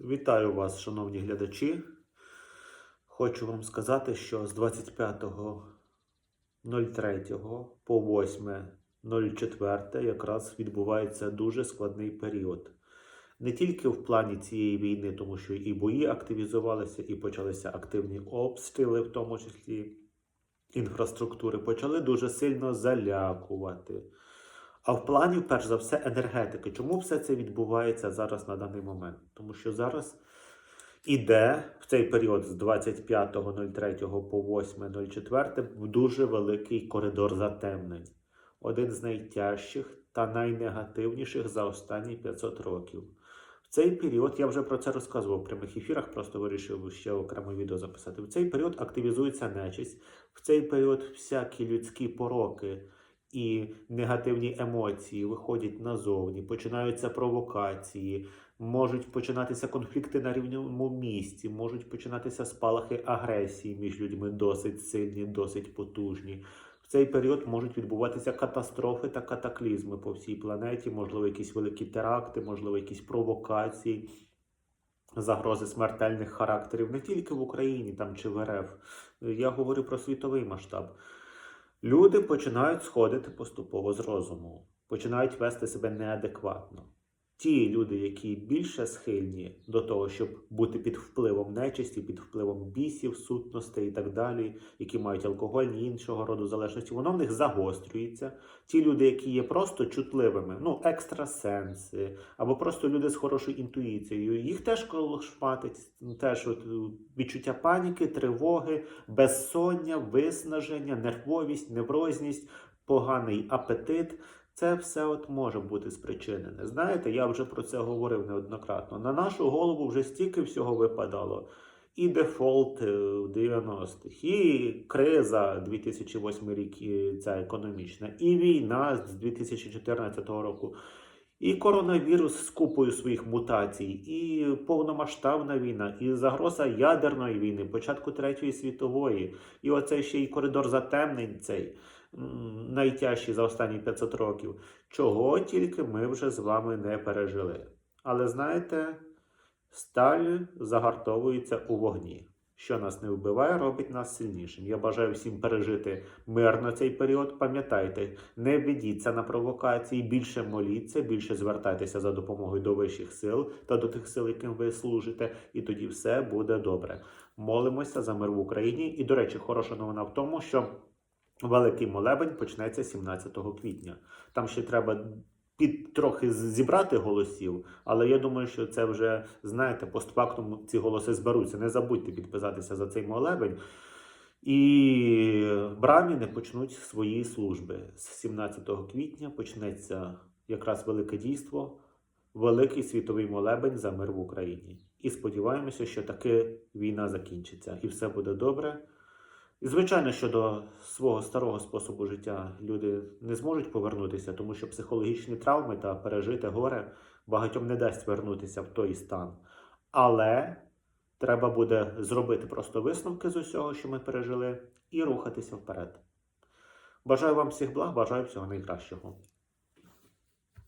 Вітаю вас, шановні глядачі. Хочу вам сказати, що з 25.03 по 8.04 якраз відбувається дуже складний період. Не тільки в плані цієї війни, тому що і бої активізувалися, і почалися активні обстріли, в тому числі інфраструктури, почали дуже сильно залякувати. А в плані, перш за все, енергетики. Чому все це відбувається зараз на даний момент? Тому що зараз іде в цей період з 25.03 по 8.04 дуже великий коридор затемнень. Один з найтяжчих та найнегативніших за останні 500 років. В цей період я вже про це розказував в прямих ефірах, просто вирішив ще окреме відео записати. В цей період активізується нечисть, в цей період всякі людські пороки і негативні емоції виходять назовні, починаються провокації, можуть починатися конфлікти на рівному місці, можуть починатися спалахи агресії між людьми досить сильні, досить потужні. В цей період можуть відбуватися катастрофи та катаклізми по всій планеті, можливо, якісь великі теракти, можливо, якісь провокації. Загрози смертельних характерів не тільки в Україні там чи в РФ. Я говорю про світовий масштаб. Люди починають сходити поступово з розуму, починають вести себе неадекватно. Ті люди, які більше схильні до того, щоб бути під впливом нечисті, під впливом бісів, сутностей і так далі, які мають алкогольні іншого роду залежності, воно в них загострюється. Ті люди, які є просто чутливими, ну екстрасенси, або просто люди з хорошою інтуїцією, їх теж колошматить, теж от відчуття паніки, тривоги, безсоння, виснаження, нервовість, неврозність, поганий апетит. Це все от може бути спричинене. Знаєте, я вже про це говорив неоднократно. На нашу голову вже стільки всього випадало. І дефолт е, в 90-х, і криза 2008 рік і ця економічна, і війна з 2014 року, і коронавірус з купою своїх мутацій, і повномасштабна війна, і загроза ядерної війни, початку Третьої світової, і оцей ще й коридор затемнень цей найтяжчий за останні 500 років. Чого тільки ми вже з вами не пережили. Але знаєте, сталь загартовується у вогні. Що нас не вбиває, робить нас сильнішим. Я бажаю всім пережити мирно цей період. Пам'ятайте, не ведіться на провокації, більше моліться, більше звертайтеся за допомогою до вищих сил та до тих сил, яким ви служите, і тоді все буде добре. Молимося за мир в Україні. І, до речі, хороша новина в тому, що великий молебень почнеться 17 квітня. Там ще треба під трохи зібрати голосів, але я думаю, що це вже знаєте, постфактум ці голоси зберуться. Не забудьте підписатися за цей молебень. І браміни почнуть свої служби з 17 квітня. Почнеться якраз велике дійство, великий світовий молебень за мир в Україні. І сподіваємося, що таки війна закінчиться і все буде добре. І звичайно, що до свого старого способу життя люди не зможуть повернутися, тому що психологічні травми та пережите горе багатьом не дасть вернутися в той стан. Але треба буде зробити просто висновки з усього, що ми пережили, і рухатися вперед. Бажаю вам всіх благ, бажаю всього найкращого.